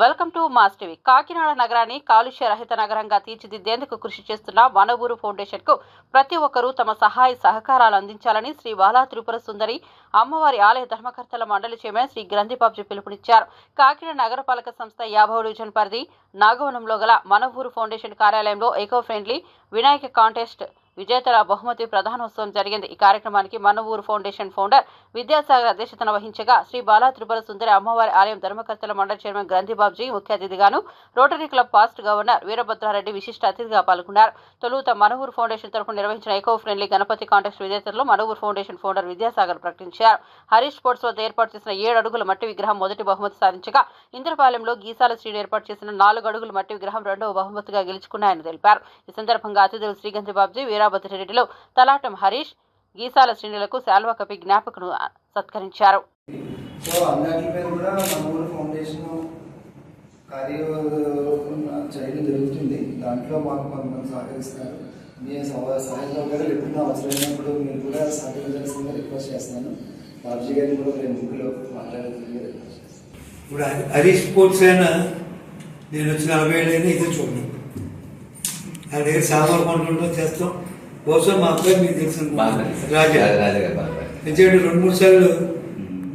Welcome to మాస్టివి Kakinada నగరాన్ని కాలుష్య రహిత నగరంగా తీర్చిదిద్దేందుకు కృషి చేస్తున్న వనవూరు ఫౌండేషన్కు ప్రతి ఒక్కరూ తమ సహాయ సహకారాలు అందించాలని శ్రీ బాలా త్రిపుర సుందరి అమ్మవారి ఆలయ ధర్మకర్తల మండలి చైర్మన్ శ్రీ గ్రంథిబాబ్జీ పిలుపునిచ్చారు. కాకినాడ నగరపాలక సంస్థ యాభై డివిజన్ పరిధి నాగవనంలో గల మనవూరు ఫౌండేషన్ కార్యాలయంలో ఎకో ఫ్రెండ్లీ వినాయక కాంటెస్ట్ విజేతల బహుమతి ప్రధానోత్సవం జరిగింది. ఈ కార్యక్రమానికి మనవూరు ఫౌండేషన్ ఫౌండర్ విద్యాసాగర్ అధ్యక్షతన వహించగా శ్రీ బాలా త్రిపుర సుందరి అమ్మవారి ఆలయం ధర్మకర్తల మండలి చైర్మన్ గ్రంథిబాబ్జీ ముఖ్య అతిథిగాను rotary club past governor Veerabhadra Reddy విశిష్ట అతిథిగా పాల్గొన్నారు. తొలుత మనవూరు ఫౌండేషన్ తరఫున నిర్వహించిన ఎకో ఫ్రెండ్లీ గణపతి కాంటెస్ట్ విజేతల్లో మనవూరు ఫౌండేషన్ ఫౌండర్ విద్యాసాగర్ ప్రకటించారు. హరీష్ స్పోర్ట్స్ వద్ద ఏర్పాటు చేసిన ఏడు అడుగుల మట్టి విగ్రహం మొదటి బహుమతి సాధించగా ఇంద్రపాలెంలో గీసాల శ్రీని ఏర్పాటు చేసిన నాలుగు అడుగుల మట్టి విగ్రహం రెండవ బహుమతిగా గెలుచుకున్నాయని తెలిపారు. ఈ సందర్భంగా అతిథులు శ్రీగంధి బాబ్జీ వీరాభద్రెడ్డిలో తలాటం హరీష్ గీసాల శ్రేణులకు శాల్వా కపి జ్ఞాపకను సత్కరించారు. సో కూడా ఫౌండేషన్ చేయడం జరుగుతుంది. దాంట్లో మాకు కొంతమంది సహకరిస్తారు. మీ సహ- సహాయ సహకారాలు ఎప్పుడు అవసరమైనప్పుడు మీరు కూడా సహకరించాల్సిందిగా రిక్వెస్ట్ చేస్తున్నాను. బాబ్జీ గారిని కూడా నేను బుక్లో మాట్లాడాల్సిందిగా రిక్వెస్ట్ చేస్తున్నాను. ఇప్పుడు హరీష్ స్పోర్ట్స్ అయినా నేను వచ్చిన నలభై ఏళ్ళైనా ఇదే చూడండి దగ్గర సామాన్ కొంటుంటాం చేస్తాం బహుశా మా అబ్బాయి మీకు తెలుసు బాగా రాజా. ఎందుకంటే రెండు మూడు సార్లు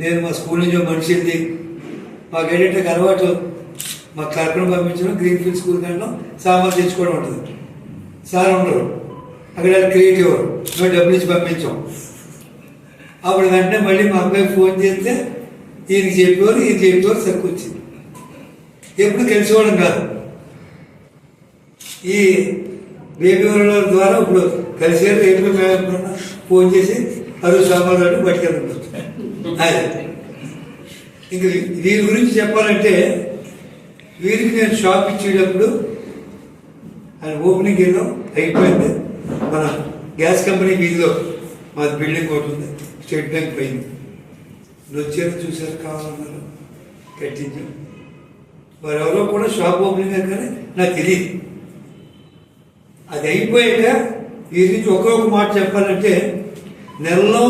నేను మా స్కూల్ నుంచి మనిషి వెళ్ళి మాకు ఏంటంటే అలవాటు. మా క్లర్క్ను పంపించడం గ్రీన్ ఫీల్డ్ స్కూల్ కంటే సామాన్ తెచ్చుకోవడం ఉంటుంది. సార్ ఉండరు. అక్కడ క్రియేటివ్ మేము డబ్బులు ఇచ్చి పంపించాం. అప్పుడు వెంటనే మళ్ళీ మా అబ్బాయి ఫోన్ చేస్తే ఈయనకి చెప్పేవారు ఈయన చెప్పేవారు సరికి వచ్చింది. ఎప్పుడు కలిసిపోవడం కాదు. ఈ బేబీ ద్వారా ఇప్పుడు కలిసారు రేపు మేము ఫోన్ చేసి అరువు సామాన్లు పట్టుకెళ్ళి అది. ఇంక వీరి గురించి చెప్పాలంటే వీరికి నేను షాప్ ఇచ్చేటప్పుడు ఆయన ఓపెనింగ్ వెళ్ళాం అయిపోయింది. మన గ్యాస్ కంపెనీ వీధిలో మాది బిల్డింగ్ ఒకటి ఉంది. స్టేట్ బ్యాంక్ పోయింది వచ్చారు చూసారు కావాలన్నారు. కట్టించాం. వారు ఎవరో కూడా షాప్ ఓపెనింగ్ కానీ నాకు తెలియదు. అది అయిపోయాక వీరి నుంచి ఒక్కొక్క మాట చెప్పాలంటే నెలలో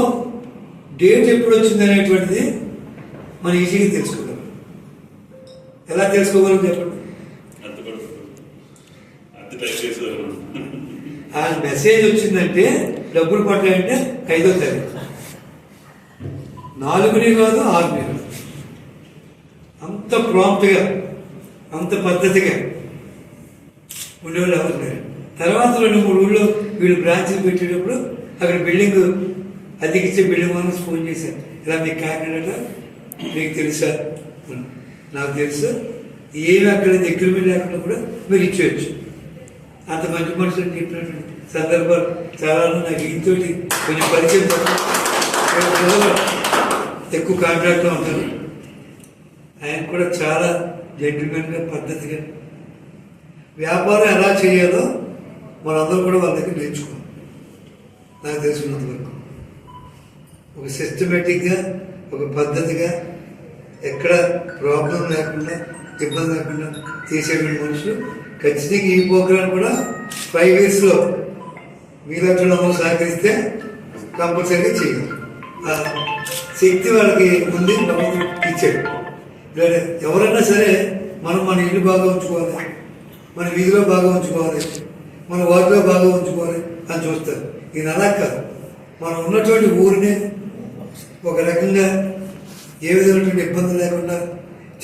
డేట్ ఎప్పుడు వచ్చింది అనేటువంటిది మనం ఈజీగా తెలుసుకోగలం ఎలా తెలుసుకోగలం చెప్పండి? ఆ మెసేజ్ వచ్చిందంటే డబ్బులు పడ్డాయంటే ఐదో తారీఖు. నాలుగుని కాదు ఆరుని కాదు. అంత ప్రాంప్ట్గా అంత పద్ధతిగా ఉండేవాళ్ళు ఎవరు లేరు. తర్వాత రెండు మూడు ఊళ్ళో వీళ్ళు బ్రాంచ్లు పెట్టేటప్పుడు అక్కడ బిల్డింగ్ అద్దెకిచ్చే బిల్డింగ్ వాళ్ళకి ఫోన్ చేశారు. ఇలా మీకు కాకినాడ మీకు తెలుసా? నాకు తెలుసు. ఏమి అక్కడ దగ్గర లేకుండా కూడా మీరు ఇచ్చేయచ్చు. అంత మంచి మనుషులు చెప్పినటువంటి సందర్భాలు చాలా నాకు ఇంతోటి కొంచెం పరిచయం ఎక్కువ కాంట్రాక్ట్లో ఉంటారు ఆయన కూడా చాలా జెంటిల్మెన్గా పద్ధతిగా వ్యాపారం ఎలా చేయాలో మనందరూ కూడా వాళ్ళ దగ్గర నేర్చుకున్నాం. నాకు తెలిసినంత వరకు. ఒక సిస్టమేటిక్గా ఒక పద్ధతిగా ఎక్కడ ప్రాబ్లం లేకుండా ఇబ్బంది లేకుండా చేసేటువంటి మనుషులు ఖచ్చితంగా ఈ ప్రోగ్రాం కూడా ఫైవ్ ఇయర్స్లో మీరు మమ్మల్ని సహకరిస్తే కంపల్సరీగా చేయాలి. ఆ శక్తి వాళ్ళకి ఉంది ప్రభుత్వం ఇచ్చాడు. లేదా ఎవరైనా సరే మనం మన ఇల్లు బాగా ఉంచుకోవాలి మన వీధిలో బాగా ఉంచుకోవాలి. మన వాటిలో బాగా ఉంచుకోవాలి అని చూస్తారు. ఇది అలా కాదు. మనం ఉన్నటువంటి ఊరిని ఒక రకంగా ఏ విధమైనటువంటి ఇబ్బంది లేకుండా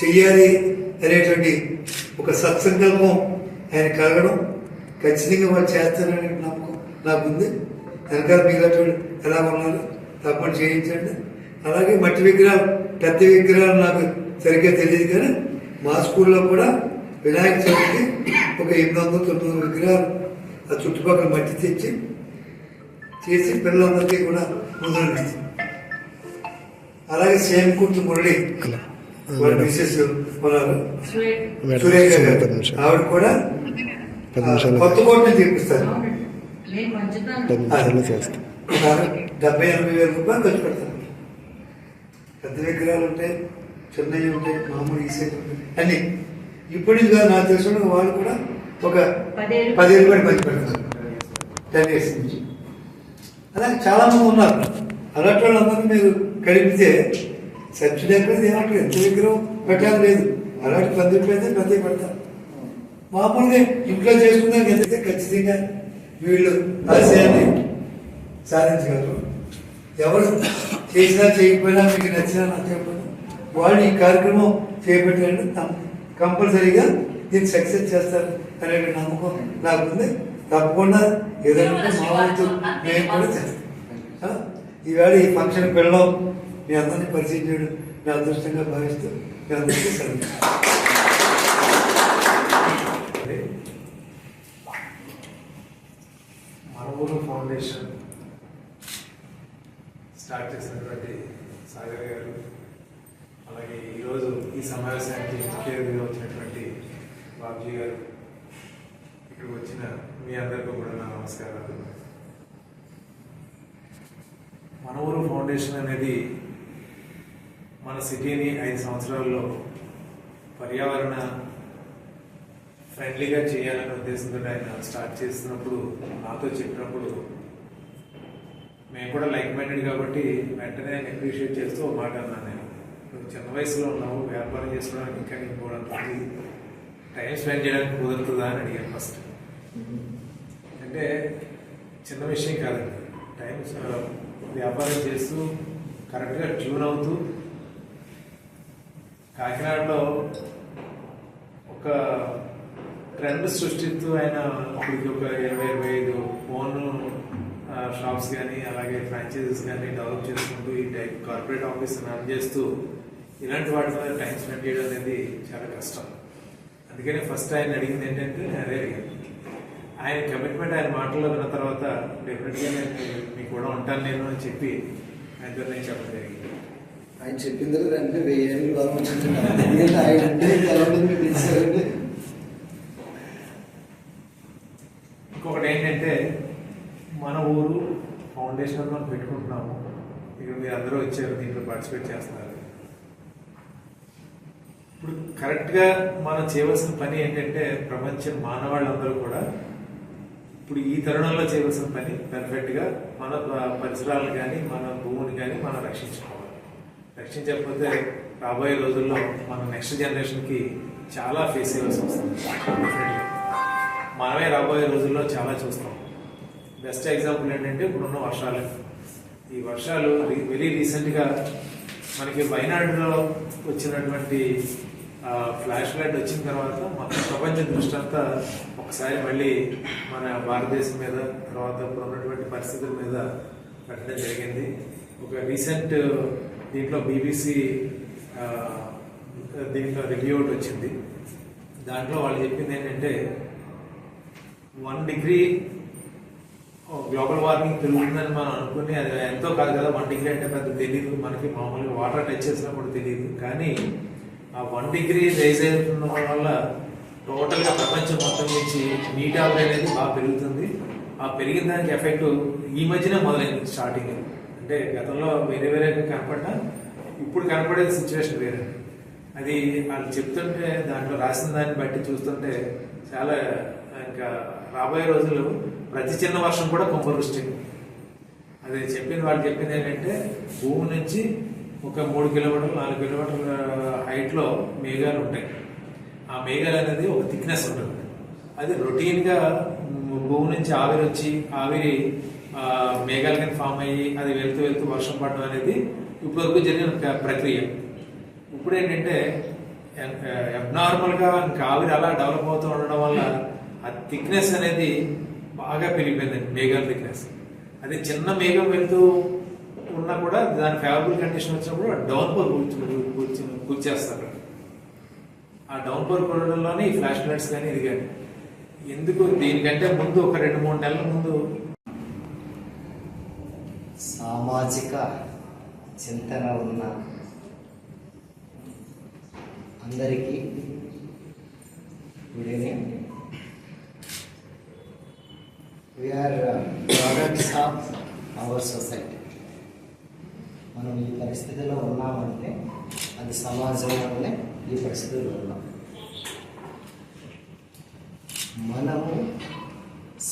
చెయ్యాలి అనేటువంటి ఒక సత్సంకల్పం ఆయన కలగడం ఖచ్చితంగా వాళ్ళు చేస్తారనే నమ్మకం నాకుంది. వెనకాల మిగతాటువంటి ఎలా ఉన్నారు? తప్పని చేయించండి. అలాగే మట్టి విగ్రహాలు పెద్ద విగ్రహాలు నాకు సరిగ్గా తెలియదు కానీ మా స్కూల్లో కూడా వినాయక చవితికి ఒక ఎనిమిది వందల తొమ్మిది విగ్రహాలు ఆ చుట్టుపక్కల మట్టి తెచ్చి చేసి పిల్లలందరికీ కూడా ముందు అలాగే సేమ్ కుర్తు మురళి వాళ్ళ మిసెస్ సురేఖ గారు. ఆవిడ కూడా. కొత్త నిమిషాల్లో చేస్తాం డెబ్బై ఎనభై వేల రూపాయలు ఖర్చు పెడతారు. పెద్ద విగ్రహాలు ఉంటాయి చిన్నవి ఉంటాయి మామూలు ఈసైలు ఉంటాయి. అన్ని. ఇప్పుడు నుంచి కాదు నాకు తెలిసిన వాళ్ళు కూడా ఒక. పదిహేను రూపాయలు ఖర్చు పెడతారు టెన్ ఇయర్స్ నుంచి. అలాగే చాలా మంది ఉన్నారు. అలాంటి వాళ్ళందరినీ మీరు కలిపితే సబ్సిడీ ఎక్కడ ఏమంటారు? ఎంత విగ్రహం పెట్టాలి లేదు. అలాంటి పద్ధతి అయితే ప్రతి పెడతారు. మామూలుగా ఇంట్లో చేసుకున్నాక అయితే ఖచ్చితంగా వీళ్ళు ఆశయాన్ని సాధించగలరు. ఎవరు చేసినా చేయకపోయినా మీకు నచ్చినా నచ్చకపోయినా వాళ్ళు ఈ కార్యక్రమం చేపట్టారు కంపల్సరీగా దీన్ని సక్సెస్ చేస్తారు. అనే నమ్మకం నాకుంది. తప్పకుండా ఏదైనా ఉంటే మా వంతు మేము కూడా చేస్తాం. ఈవేళ ఈ ఫంక్షన్ పిల్లలు మీ అందరినీ పరిచయం చేయడం మీ అదృష్టంగా భావిస్తూ మీ అందరికీ సెలవు. మనవూరు ఫౌండేషన్ స్టార్ట్ చేసినటువంటి సాగర్ గారు అలాగే ఈరోజు ఈ సమావేశానికి ముఖ్య అతిథిగా వచ్చినటువంటి బాబ్జీ గారు ఇక్కడికి వచ్చిన మీ అందరికీ కూడా నా నమస్కారాలు. మనవూరు ఫౌండేషన్ అనేది మన సిటీని ఐదు సంవత్సరాల్లో పర్యావరణ ఫ్రెండ్లీగా చేయాలనే ఉద్దేశంతో ఆయన స్టార్ట్ చేస్తున్నప్పుడు నాతో చెప్పినప్పుడు మేము కూడా లైక్ మైండెడ్ కాబట్టి వెంటనే అప్రిషియేట్ చేస్తూ ఒక మాట అన్నాను నేను. నువ్వు చిన్న వయసులో ఉన్నావు వ్యాపారం చేసుకోవడానికి ఇంకా నీకు కూడా టైం స్పెండ్ చేయడానికి కుదురుతుందా అని అడిగాను ఫస్ట్. అంటే చిన్న విషయం కాదండి. టైం వ్యాపారం చేస్తూ కరెక్ట్గా ట్యూన్ అవుతూ కాకినాడలో ఒక ట్రెండ్ సృష్టిస్తూ ఆయన ఇది ఒక ఇరవై ఇరవై ఐదు ఫోన్ షాప్స్ కానీ అలాగే ఫ్రాంచైజీస్ కానీ డెవలప్ చేసుకుంటూ ఈ టైప్ కార్పొరేట్ ఆఫీస్ రన్ చేస్తూ ఇలాంటి వాటి మీద టైం స్పెండ్ చేయడం అనేది చాలా కష్టం. అందుకని ఫస్ట్ ఆయన అడిగింది ఏంటంటే అదే అడిగాను ఆయన కమిట్మెంట్ ఆయన మాటల్లో విన్న తర్వాత డెఫినెట్గా నేను మీకు కూడా ఉంటాను నేను అని చెప్పి ఆయనతో నేను చెప్పడం జరిగింది. ఆయన చెప్పిన తర్వాత వెంటనే వెయ్యి ఆయన తెలుసు ఇంకొకటి ఏంటంటే మన ఊరు ఫౌండేషన్ మనం పెట్టుకుంటున్నాము. ఇక్కడ మీరు అందరూ వచ్చారు దీంట్లో పార్టిసిపేట్ చేస్తున్నారు. ఇప్పుడు కరెక్ట్గా మనం చేయవలసిన పని ఏంటంటే ప్రపంచ మానవాళ్ళందరూ కూడా ఇప్పుడు ఈ తరుణంలో చేయవలసిన పని పర్ఫెక్ట్గా మన పరిసరాలు పరిసరాలను కానీ మన భూమిని కానీ మనం రక్షించుకోవాలి. రక్షించకపోతే రాబోయే రోజుల్లో మన నెక్స్ట్ జనరేషన్కి చాలా ఫేస్ చేయాల్సి వస్తుంది. మనమే రాబోయే రోజుల్లో చాలా చూస్తాం. బెస్ట్ ఎగ్జాంపుల్ ఏంటంటే ఇప్పుడున్న వర్షాలు. ఈ వర్షాలు వెరీ రీసెంట్గా మనకి వైనాడులో వచ్చినటువంటి ఫ్లాష్ లైట్ వచ్చిన తర్వాత మొత్తం ప్రపంచ దృష్టి అంతా ఒకసారి మళ్ళీ మన భారతదేశం మీద తర్వాత ఇప్పుడు ఉన్నటువంటి పరిస్థితుల మీద పెట్టడం జరిగింది. ఒక రీసెంట్ దీంట్లో బీబీసీ దీంట్లో రివ్యూ ఒకటి వచ్చింది. దాంట్లో వాళ్ళు చెప్పింది ఏంటంటే వన్ డిగ్రీ గ్లోబల్ వార్మింగ్ పెరుగుతుందని మనం అనుకుని అది ఎంతో కాదు కదా వన్ డిగ్రీ అంటే పెద్ద తెలియదు మనకి మామూలుగా వాటర్ టచ్ చేసినా కూడా తెలియదు కానీ ఆ వన్ డిగ్రీ రైజ్ అవుతుండడం వల్ల టోటల్గా ప్రపంచం మొత్తం నుంచి నీట్ ఆవిరి అనేది బాగా పెరుగుతుంది. ఆ పెరిగిన దానికి ఎఫెక్ట్ ఈ మధ్యనే మొదలైంది స్టార్టింగ్ అంటే గతంలో వేరే వేరేగా కనపడ్డా ఇప్పుడు కనపడేది సిచ్యువేషన్ వేరే. అది వాళ్ళు చెప్తుంటే దాంట్లో రాసిన దాన్ని బట్టి చూస్తుంటే చాలా ఇంకా రాబోయే రోజులు ప్రతి చిన్న వర్షం కూడా కుంభవృష్టి అది చెప్పింది వాళ్ళు చెప్పింది ఏంటంటే భూమి నుంచి ఒక మూడు కిలోమీటర్లు నాలుగు కిలోమీటర్ల హైట్లో మేఘాలు ఉంటాయి. ఆ మేఘాలు అనేది ఒక థిక్నెస్ ఉంటుంది. అది రొటీన్గా భూమి నుంచి ఆవిరి వచ్చి ఆవిరి మేఘాల కింద ఫామ్ అయ్యి అది వెళ్తూ వెళ్తూ వర్షం పడడం అనేది ఇప్పటివరకు జరిగిన ఒక ప్రక్రియ. ఇప్పుడు ఏంటంటే అబ్నార్మల్గా ఇంకా ఆవిరి అలా డెవలప్ అవుతూ ఉండడం వల్ల ఆ థిక్నెస్ అనేది బాగా పెరిగిపోయిందండి మేఘాల థిక్నెస్ అది చిన్న మేఘం వెళ్తూ ఉన్నా కూడా దాని ఫేవరబుల్ కండిషన్ వచ్చినప్పుడు డౌన్ పోర్ కూర్చేస్తారు ఆ డౌన్ పోర్ కూడడంలోనే ఈ ఫ్లాష్ ఫ్లడ్స్ కానీ ఇది కానీ ఎందుకు? దీనికంటే ముందు ఒక రెండు మూడు నెలల ముందు సామాజిక చింతన ఉన్న అందరికీ good evening. We are products of our society మనం ఈ పరిస్థితిలో ఉన్నామంటే అది సమాజం ఈ పరిస్థితిలో ఉన్నాం. మనము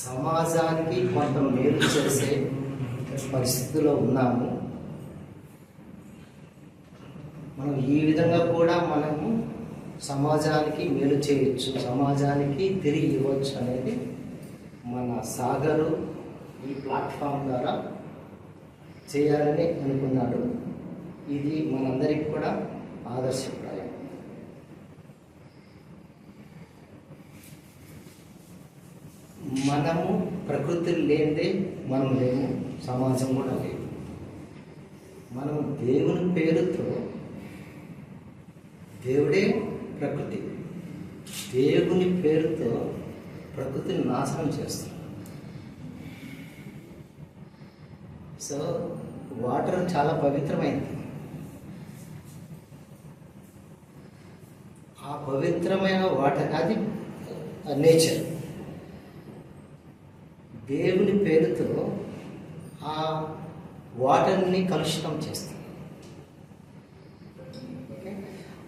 సమాజానికి కొంత మేలు చేసే పరిస్థితిలో ఉన్నాము. మనం ఈ విధంగా కూడా మనము సమాజానికి మేలు చేయొచ్చు సమాజానికి తిరిగి ఇవ్వచ్చు అనేది మన సాగరు ఈ ప్లాట్ఫామ్ ద్వారా చేయాలని అనుకున్నాడు. ఇది మనందరికి కూడా ఆదర్శప్రాయం. మనము ప్రకృతి లేనిదే మనం లేము. సమాజం కూడా లేదు. మనం దేవుని పేరుతో దేవుడే ప్రకృతి. దేవుని పేరుతో ప్రకృతిని నాశనం చేస్తున్నాం. సో వాటర్ చాలా పవిత్రమైంది. ఆ పవిత్రమైన వాటర్ అది నేచర్. దేవుని పేరుతో ఆ వాటర్ని కలుషితం చేస్తుంది.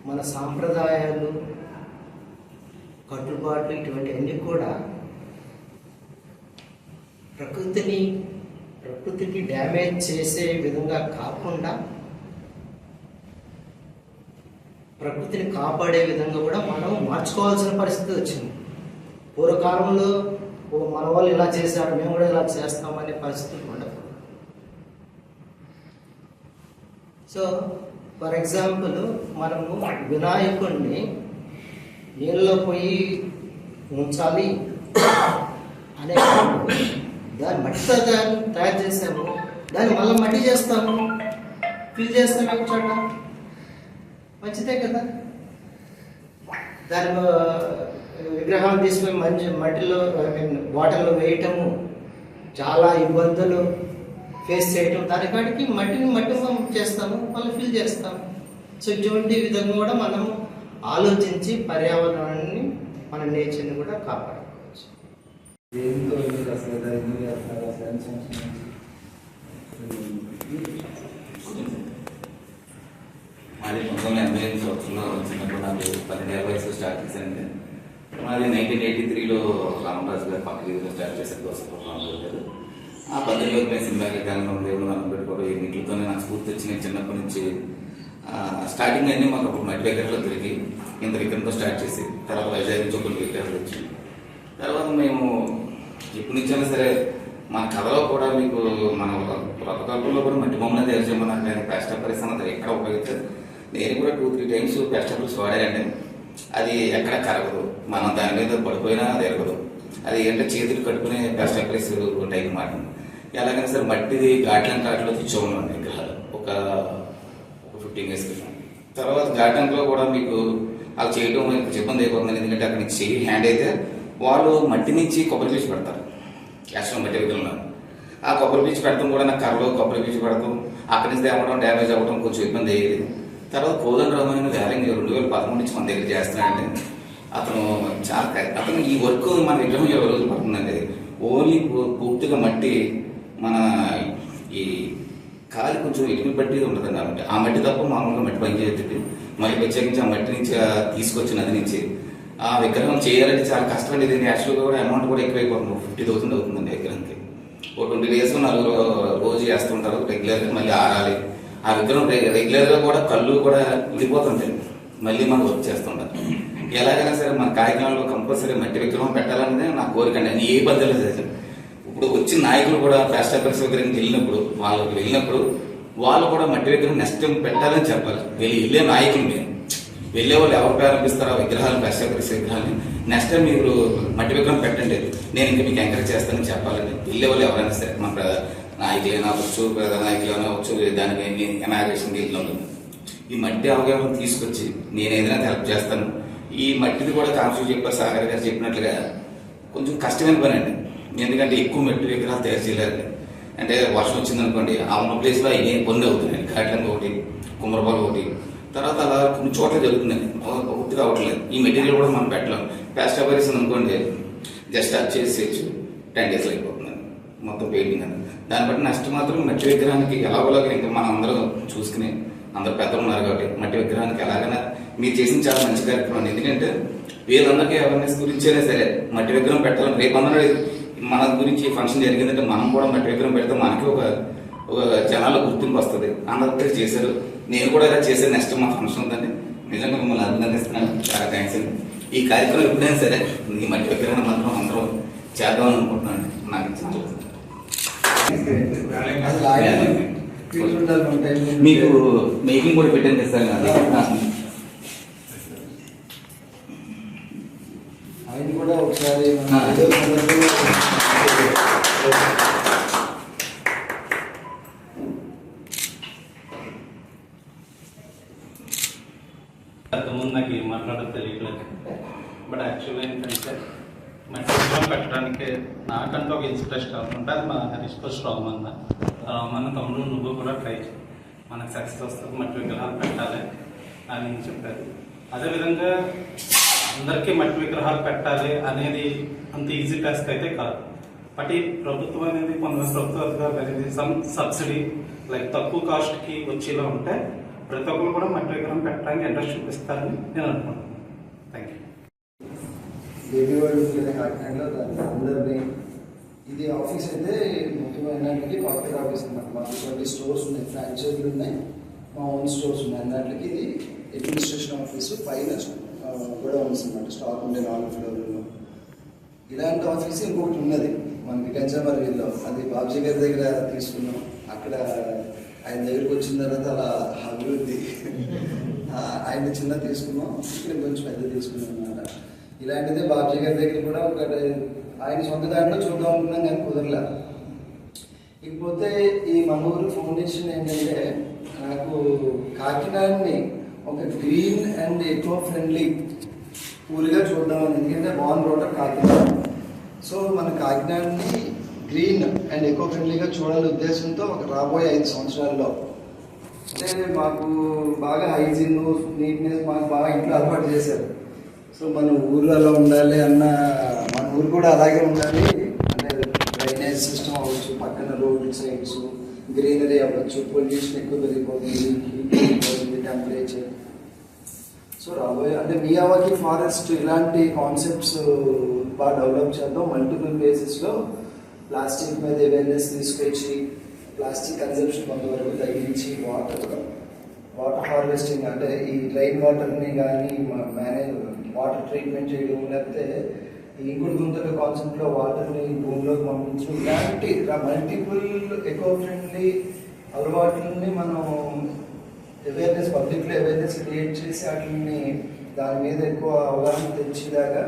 మన సాంప్రదాయాలు కట్టుబాట్లు ఇటువంటివన్నీ కూడా ప్రకృతిని ప్రకృతికి డ్యామేజ్ చేసే విధంగా కాకుండా ప్రకృతిని కాపాడే విధంగా కూడా మనం మార్చుకోవాల్సిన పరిస్థితి వచ్చింది. పూర్వకాలంలో ఓ మన వాళ్ళు ఇలా చేశారు మేము కూడా ఇలా చేస్తామనే పరిస్థితి ఉండదు సో ఫర్ ఎగ్జాంపుల్ మనము వినాయకుడిని నీళ్ళలో పోయి ఉంచాలి అనే దాన్ని మట్టితో దాన్ని తయారు చేసాము దాన్ని మళ్ళీ మట్టి చేస్తాము. ఫిల్ చేస్తాము ఒక చోట. మంచిదే కదా. దాని విగ్రహం తీసుకుని మంచి మట్టిలో వాటర్లో వేయటము చాలా ఇబ్బందులు ఫేస్ చేయటం. దానికాడికి మట్టిని మట్టి చేస్తాము మళ్ళీ ఫిల్ చేస్తాము సో ఇటువంటి విధంగా కూడా మనము ఆలోచించి పర్యావరణాన్ని మన నేచర్ని కూడా కాపాడాలి. దేంతో మీరు అసలు అసలు మాది పంతొమ్మిది ఎనభై ఎనిమిది సంవత్సరంలో చిన్నప్పుడు నాకు పన్నెండేళ్ళ వయసు స్టార్ట్ చేశానండి. మాది నైన్టీన్ ఎయిటీ త్రీలో రామరాజు గారు పక్క వీధిలో స్టార్ట్ చేశారు దోసలో రామరాజు గారు. ఆ పద్దెనిమిది మేము సినిమాకి వెళ్ళడం దేవుడు మనం పెట్టుకోవడం ఈ నాకు స్ఫూర్తి వచ్చి చిన్నప్పటి నుంచి స్టార్టింగ్ అన్నీ మాకు అప్పుడు మట్టి వికెట్లో తిరిగి ఇంత విగ్రహంతో స్టార్ట్ చేసి తర్వాత వైజాగ్ నుంచి కొన్ని వికెట్లు వచ్చి తర్వాత మేము ఎప్పటి నుంచైనా సరే మన కథలో కూడా మీకు మన వ్రతకల్పంలో కూడా మట్టి బొమ్మలు తయారు చేయమన్నారు. కానీ పరిస్థితి అన్నది ఎక్కడ ఉపయోగించారు నేను కూడా టూ త్రీ టైమ్స్ ప్లాస్టర్స్ వాడానండి. అది ఎక్కడ కరగదు. మనం దాని మీద పడిపోయినా అది ఎరగదు. అది ఏంటంటే చేతులు కట్టుకునే ప్లాస్టర్ ప్లేస్ టైప్ మాట. ఎలాగైనా సరే మట్టిది ఘాట్లం కాట్లో తెచ్చుకున్నాం విగ్రహాలు. ఒక ఫిఫ్టీన్ ఇయర్స్ క్రితం. తర్వాత గార్డెన్లో కూడా మీకు అలా చేయడం ఇబ్బంది అయిపోతుంది. ఎందుకంటే అక్కడ నుంచి చెయ్యి హ్యాండ్ అయితే వాళ్ళు మట్టి నుంచి కొబ్బరి పీచు పెడతారు. యాక్చువల్ మట్టి విగ్రహంలో ఆ కొబ్బరి పీచు పెడతాం కూడా నాకు కర్రలో కొబ్బరి పీచు పెడతాం. అక్కడి నుంచి తేవడం డ్యామేజ్ అవ్వడం కొంచెం ఇబ్బంది అయ్యేది. తర్వాత కోదండ రామాయణ వేలంగి రెండు వేల పదమూడు నుంచి మన దగ్గర చేస్తున్నాడండి అతను చాలా అతను ఈ వర్క్ మన విగ్రహం ఇరవై రోజులు పడుతుందండి. ఓన్లీ పూర్తిగా మట్టి మన ఈ కాలు కొంచెం ఇటుకు పట్టి ఉంటుంది కాబట్టి ఆ మట్టి తప్ప మామూలుగా మట్టి పని చేయొద్దు మరి ప్రత్యేకించి ఆ మట్టి నుంచి ఆ తీసుకొచ్చి నది నుంచి ఆ విగ్రహం చేయాలంటే చాలా కష్టం అండి ఇది యాక్చువల్గా కూడా అమౌంట్ కూడా ఎక్కువైపోతుంది. ఫిఫ్టీ థౌసండ్ అవుతుందండి విగ్రహంకి. ఒక ట్వంటీ డేస్ నలుగురు రోజు చేస్తుంటారు. రెగ్యులర్గా మళ్ళీ ఆరాలి. ఆ విగ్రహం రెగ్యులర్గా కూడా కళ్ళు కూడా విడిపోతుంటాయి. మళ్ళీ మనం వర్క్ చేస్తుంటారు. ఎలాగైనా సరే మన కార్యక్రమంలో కంపల్సరీ మట్టి విగ్రహం పెట్టాలనేది నా కోరిక అండి. ఏ పద్ధతిలో చేశాను ఇప్పుడు వచ్చిన నాయకులు కూడా ప్లాస్టర్ విగ్రహం వెళ్ళినప్పుడు వాళ్ళకి వెళ్ళినప్పుడు వాళ్ళు కూడా మట్టి విగ్రహం నెక్స్ట్ టైం పెట్టాలని చెప్పాలి. వెళ్ళి వెళ్ళే నాయకులు మేము. వెళ్ళే వాళ్ళు ఎవరు ప్రారంభిస్తారో విగ్రహాలు ప్లాస్టర్ విగ్రహాన్ని నెక్స్ట్ టైం మీరు మట్టి విగ్రహం పెట్టండి. నేను ఇంకా మీకు ఎంకరేజ్ చేస్తానని చెప్పాలని వెళ్ళే వాళ్ళు ఎవరైనా సరే మన ప్ర- నాయకులైనా అవ్వచ్చు పేద నాయకులైనా అవ్వచ్చు దానికి ఎనాగ్రేషన్ వెళ్ళిన ఈ మట్టి అవగాహన తీసుకొచ్చి నేను ఏదైనా హెల్ప్ చేస్తాను. ఈ మట్టిది కూడా కాన్స్టిట్యూట్ చెప్పారు సాగర్ గారు చెప్పినట్లుగా కొంచెం కష్టమైన పని అండి. ఎందుకంటే ఎక్కువ మట్టి విగ్రహాలు తయారు చేయలేదు అంటే వర్షం వచ్చింది అనుకోండి ఆ ఉన్న ప్లేస్లో అవి కొన్ని అవుతున్నాయి. కాట్లం ఒకటి కుమ్మరపాలు ఒకటి తర్వాత అలా కొన్ని చోట్ల జరుగుతుందండి పూర్తిగా అవ్వట్లేదు ఈ మెటీరియల్ కూడా మనం పెట్టలేం. ప్లాస్టర్ పరిస్థితి అనుకోండి జస్ట్ అది చేసేయచ్చు టెన్ డేస్లో అయిపోతుంది. మొత్తం పెయింటింగ్ అని దాన్ని బట్టి నెక్స్ట్ మాత్రం మట్టి విగ్రహానికి ఎలాగోలాగా ఇంకా మనం అందరం చూసుకుని అందరు పెద్దలు ఉన్నారు కాబట్టి మట్టి విగ్రహానికి ఎలాగైనా మీరు చేసిన చాలా మంచి కార్యక్రమం. ఎందుకంటే వీళ్ళందరికీ అవేర్నెస్ గురించైనా సరే మట్టి విగ్రహం పెట్టాలని రేపు అందరూ మన గురించి ఫంక్షన్ జరిగిందంటే మనం కూడా మట్టి విగ్రహం పెడితే మనకి ఒక ఒక జనాల గుర్తింపు వస్తుంది. అందరికీ చేశారు. నేను కూడా ఇలా చేసే నెక్స్ట్ మా ఫంక్షన్ ఉందండి. నిజంగా మిమ్మల్ని అభినందిస్తున్నాను చాలా థ్యాంక్స్ అండి. ఈ కార్యక్రమం ఎప్పుడైనా సరే ఈ మట్టి విగ్రహం మాత్రం అందరం చేద్దాం అనుకుంటున్నాను. నాకు మీకు మేకింగ్ కూడా పెట్టాను కదా సార్ అది. ఆయన కూడా ఒకసారి మన ఏదో సందర్భంలో అంతకుముందు నాకు ఏం మాట్లాడో తెలియట్లేదు. బట్ యాక్చువల్గా ఏంటంటే మట్టిలో పెట్టడానికి నాకంటూ ఒక ఇన్స్పిరేషన్ అనుకుంటే అది మా హరీష్ ఫస్ట్ రామన్న రామన్న తమ్ముడు నువ్వు కూడా ట్రై చేయి. మనకు సక్సెస్ వస్తుంది మట్టి విగ్రహాలు పెట్టాలి అని చెప్పారు అదేవిధంగా అందరికీ మట్టి విగ్రహాలు పెట్టాలి అనేది అంత ఈజీ టాస్క్ అయితే కాదు. బట్ ఈ ప్రభుత్వం అనేది కొంత ప్రభుత్వ అధికారులు అనేది సమ్ సబ్సిడీ లైక్ తక్కువ కాస్ట్కి వచ్చేలా ఉంటే ప్రతి ఒక్కరు కూడా మట్టి విగ్రహం పెట్టడానికి ఇంట్రెస్ట్ చూపిస్తారని నేను అనుకుంటున్నాను. థ్యాంక్ యూ బేబీ వరల్డ్ కాకినాడలో దాన్ని అందరినీ ఇది ఆఫీస్ అయితే ముఖ్యమైన ఏంటంటే కార్పొరేట్ ఆఫీస్ అన్నమాట. మాకు ట్వంటీ స్టోర్స్ ఉన్నాయి ఫ్రాంచైజీలు ఉన్నాయి. మా ఓన్ స్టోర్స్ ఉన్నాయి. అన్నట్లకి ఇది అడ్మినిస్ట్రేషన్ ఆఫీసు పైన కూడా ఉంది అన్నమాట. స్టాక్ ఉండే నాలుగు ఫ్లోర్లో ఇలాంటి ఆఫీస్ ఇంకొకటి ఉన్నది. మనకి కంచమర్రిలో అది బాబ్జీ గారి దగ్గర తీసుకున్నాం. అక్కడ ఆయన దగ్గరికి వచ్చిన తర్వాత అలా అభివృద్ధి. ఆయన చిన్న తీసుకున్నాం ఇక్కడ కొంచెం పెద్ద తీసుకున్నాం అన్నమాట. ఇలాంటిదే బాబ్జీ గారి దగ్గర కూడా ఒకటి ఆయన సొంత దాంట్లో చూద్దాం అనుకున్నాం కానీ కుదరలే ఇకపోతే ఈ మనూరు ఫౌండేషన్ ఏంటంటే నాకు కాకినాడని ఒక గ్రీన్ అండ్ ఎకో ఫ్రెండ్లీ ఊరిగా చూద్దామని ఎందుకంటే బాన్ రోడ్ కాకినాడ. సో మన కాకినాడని గ్రీన్ అండ్ ఎకో ఫ్రెండ్లీగా చూడాలనే ఉద్దేశంతో ఒక రాబోయే ఐదు సంవత్సరాల్లో. అంటే మాకు బాగా హైజీన్ నీట్నెస్ మాకు బాగా ఇంట్లో అలవాటు చేశారు. సో మన ఊర్లలో ఉండాలి అన్న మన ఊరు కూడా అలాగే ఉండాలి. అంటే డ్రైనేజ్ సిస్టమ్ అవ్వచ్చు పక్కన రోడ్ సైడ్స్ గ్రీనరీ అవ్వచ్చు పొల్యూషన్ ఎక్కువ పెరిగిపోతుంది టెంపరేచర్ సో రాబోయే అంటే మియావాకి ఫారెస్ట్ ఇలాంటి కాన్సెప్ట్స్ బాగా డెవలప్ చేద్దాం. మల్టిపుల్ బేసిస్లో ప్లాస్టిక్ మీద అవేర్నెస్ తీసుకొచ్చి ప్లాస్టిక్ కన్జంప్షన్ కొంతవరకు తగ్గించి వాటర్ వాటర్ హార్వెస్టింగ్ అంటే ఈ డ్రైన్ వాటర్ని కానీ మేనేజ్ వాటర్ ట్రీట్మెంట్ చేయడం లేకపోతే ఈ ఇంకుడు గుంతల కాన్సెప్ట్లో వాటర్ని భూమిలోకి పంపించడం ఇలాంటి మల్టిపుల్ ఎకో ఫ్రెండ్లీ అలవాట్లని మనం అవేర్నెస్ పబ్లిక్లో అవేర్నెస్ క్రియేట్ చేసి వాటిని దాని మీద ఎక్కువ అవగాహన తెచ్చేదాకా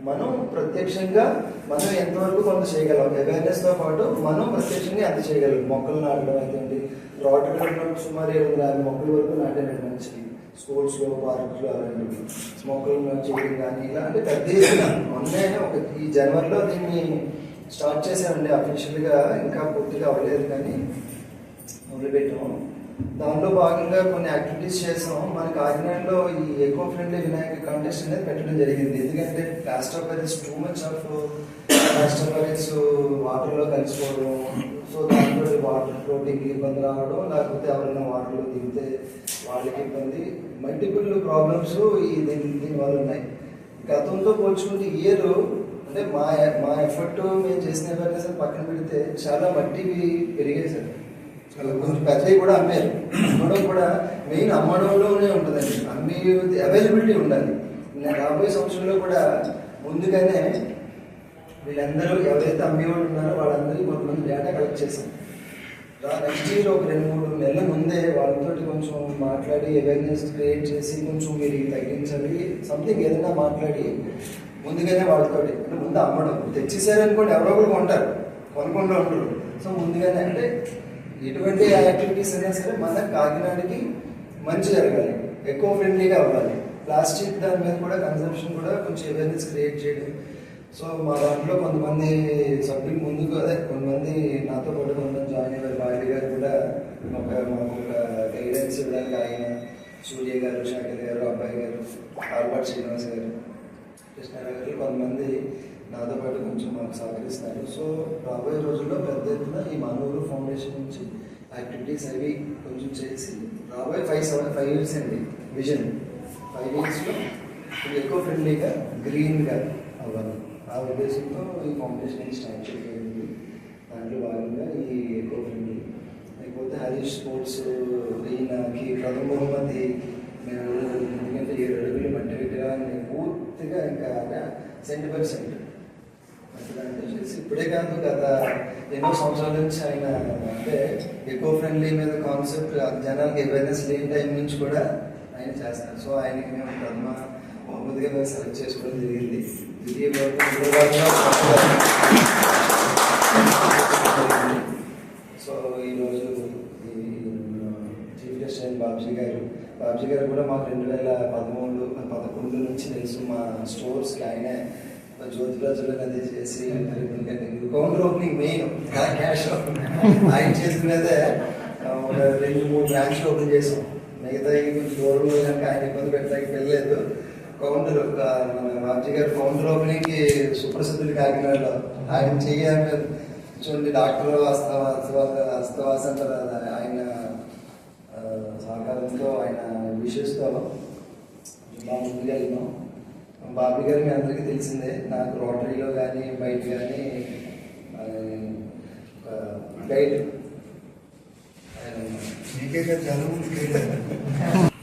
మనం ప్రత్యక్షంగా మనం ఎంతవరకు కొంత చేయగలం? అవేర్నెస్తో పాటు మనం ప్రత్యక్షంగా ఎంత చేయగలం? మొక్కలు నాటడం అయితే రోటరీలో సుమారు ఏడు వందల యాభై మొక్కల వరకు నాటాను మంచిది స్కూల్స్లో పార్క్స్లో అలాంటివి. మొక్కలు చేయడం కానీ ఇలా అంటే పెద్ద ఎత్తున మొన్నే ఒక ఈ జనవరిలో దీన్ని స్టార్ట్ చేశామండి. అఫీషియల్గా ఇంకా పూర్తిగా అవ్వలేదు కానీ మొదలుపెట్టాము. దాంట్లో భాగంగా కొన్ని యాక్టివిటీస్ చేసాం మన కాకినాడలో ఈ ఎకో ఫ్రెండ్లీ వినాయక కాంటెస్ట్ అనేది పెట్టడం జరిగింది. ఎందుకంటే plaster Paris too much of plaster Paris వాటర్లో కలిసిపోవడం సో దాంట్లో వాటర్ ఫ్లోటింగ్ ఇబ్బంది రావడం లేకపోతే ఎవరైనా వాటర్లో దిగితే వాళ్ళకి ఇబ్బంది. మల్టిపుల్ ప్రాబ్లమ్స్ ఈ దీని దీనివల్ల ఉన్నాయి. గతంతో పోల్చుకుంటే ఇయర్ అంటే మా మా ఎఫర్ట్ మేము చేసిన అవేర్నెస్ పక్కన పెడితే చాలా మట్టివి పెరిగాయి సార్ కొంచెం పెద్దవి కూడా అమ్మారు. అమ్మడం కూడా మెయిన్ అమ్మడంలోనే ఉంటుందండి. అమ్మే అవైలబిలిటీ ఉండాలి. నేను రాబోయే సంవత్సరంలో కూడా ముందుగానే వీళ్ళందరూ ఎవరైతే అమ్మేవాళ్ళు ఉన్నారో వాళ్ళందరికీ కొంతమంది డేటా కలెక్ట్ చేశాం నెక్స్ట్ ఇయర్ ఒక రెండు మూడు నెలల ముందే వాళ్ళతో కొంచెం మాట్లాడి అవేర్నెస్ క్రియేట్ చేసి కొంచెం మీరు తగ్గించండి సంథింగ్ ఏదైనా మాట్లాడి ముందుగానే వాళ్ళతో అంటే ముందు అమ్మడం. తెచ్చేసారనుకోండి ఎవరో ఒకరు కొంటారు కొనకుండా ఉండరు సో ముందుగానే అంటే ఎటువంటి యాక్టివిటీస్ అయినా సరే మన కాకినాడకి మంచి జరగాలి. ఎక్కువ ఫ్రెండ్లీగా అవ్వాలి. ప్లాస్టిక్ దాని మీద కూడా కన్సంప్షన్ కూడా కొంచెం అవేర్నెస్ క్రియేట్ చేయడం. సో మా దాంట్లో కొంతమంది సభ్యులు ముందుకు అదే కొంతమంది నాతో పాటు కొంతమంది జాయిన్ అయ్యారు. బాలి గారు కూడా ఒక మాకు ఒక గైడెన్స్ ఇవ్వడానికి ఆయన సూర్య గారు శాఖర్ గారు అబ్బాయి గారు ఆల్బర్ట్ శ్రీనివాస్ గారు కృష్ణారావు గారు కొంతమంది నాతో పాటు కొంచెం మాకు సహకరిస్తారు. సో రాబోయే రోజుల్లో పెద్ద ఎత్తున ఈ మానవులు ఫౌండేషన్ నుంచి యాక్టివిటీస్ అవి కొంచెం చేసి రాబోయే ఫైవ్ సెవెన్ ఫైవ్ ఇయర్స్ అండి విజన్ ఫైవ్ ఇయర్స్లో ఇది ఎక్కువ ఫ్రెండ్లీగా గ్రీన్గా అవ్వాలి. ఆ ఉద్దేశంతో ఈ ఫౌండేషన్ స్టార్ట్ చేయగలిగింది. దాంట్లో భాగంగా ఈ ఎక్కువ ఫ్రెండ్లీ లేకపోతే హరీష్ స్పోర్ట్స్ ఈయనకి ప్రథమ బహుమతి మేము ఎందుకంటే ఏడు అడుగులు మట్టి విగ్రహాన్ని పూర్తిగా ఇంకా సెంట్ పర్సెంట్ ఇప్పుడే కాదు గత ఎన్నో సంవత్సరాల నుంచి ఆయన అంటే ఎకో ఫ్రెండ్లీ మీద కాన్సెప్ట్ జనానికి అవేర్నెస్ లేని టైం నుంచి కూడా ఆయన చేస్తారు సో ఆయనకి మేము ప్రథమ బహుమతిగా మేము సెలెక్ట్ చేసుకోవడం జరిగింది. ద్వితీయ సో ఈరోజు ఈ చీఫ్ గెస్ట్ అయిన బాబ్జీ గారు బాబ్జీ గారు కూడా మాకు రెండు వేల పదమూడు పదకొండు నుంచి తెలుసు మా స్టోర్స్కి ఆయనే జ్యోతి ప్రజలు అది చేసి కౌంటర్ ఓపెనింగ్ మెయిన్ క్యాష్ ఆయన చేసుకునేదే ఒక రెండు మూడు బ్రాంచ్లు ఓపెన్ చేసాం. మిగతా కొంచెం దూరం కనుక ఆయన ఇబ్బంది పెట్టడానికి వెళ్ళలేదు. కౌంటర్ ఒక మన బాబ్జీ గారు కౌంటర్ ఓపెనింగ్కి సుప్రసిద్ధులు కాకినాడలో. ఆయన చెయ్యాలి చూడండి డాక్టర్ హస్తవా అంటారు ఆయన సహకారంతో ఆయన విషయంతో బాగా ముందుకెళ్ళినాం. బాబీ గారు మీ అందరికీ తెలిసిందే నాకు రోటరీలో కానీ బయట కానీ గైడ్ మీకే చాలా మంది